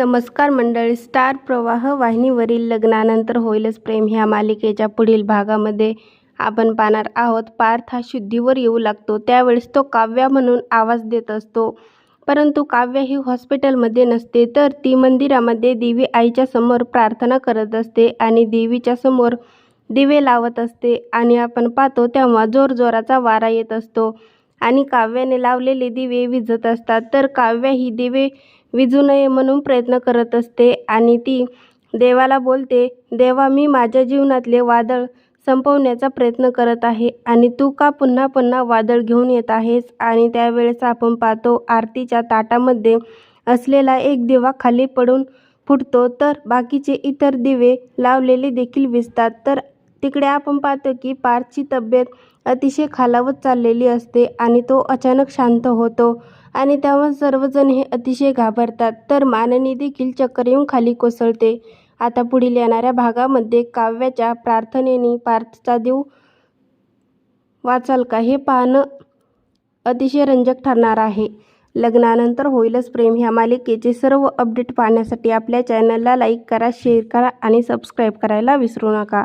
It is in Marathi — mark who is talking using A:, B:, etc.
A: नमस्कार मंडळी. स्टार प्रवाह वाहिनीवरील लग्नानंतर होईलच प्रेम. ह्या मालिकेच्या पुढील भागामध्ये आपण पाहणार आहोत. पार्थ हा शुद्धीवर येऊ लागतो. त्यावेळेस तो काव्या म्हणून आवाज देत असतो. परंतु काव्या ही हॉस्पिटलमध्ये नसते तर ती मंदिरामध्ये देवी आईच्या समोर प्रार्थना करत असते आणि देवीच्या समोर दिवे लावत असते. आणि आपण पाहतो तेव्हा जोरजोराचा वारा येत असतो. आणि काव्याने लावलेले दिवे विझत असतात. तर काव्या ही दिवे विझू नये म्हणून प्रयत्न करत असते आणि ती देवाला बोलते देवा मी माझ्या जीवनातले वादळ संपवण्याचा प्रयत्न करत आहे आणि तू का पुन्हा पुन्हा वादळ घेऊन येत आहेस आणि त्यावेळेस आपण पाहतो आरतीच्या ताटामध्ये असलेला एक दिवा खाली पडून फुटतो. तर बाकीचे इतर दिवे लावलेले देखील विजतात तर तिकडे आपण पाहतो की पार्थची तब्येत अतिशय खालावत चाललेली असते आणि तो अचानक शांत होतो आणि तेव्हा सर्वजण हे अतिशय घाबरतात. तर माननी देखील चक्कर येऊन खाली कोसळते. आता पुढील येणाऱ्या भागामध्ये काव्याच्या प्रार्थनेने पार्थचा देव वाचाल का हे पाहणं अतिशय रंजक ठरणार आहे. लग्नानंतर होईलच प्रेम. ह्या मालिकेचे सर्व अपडेट पाहण्यासाठी आपल्या चॅनलला लाईक करा शेअर करा आणि सबस्क्राईब करायला विसरू नका.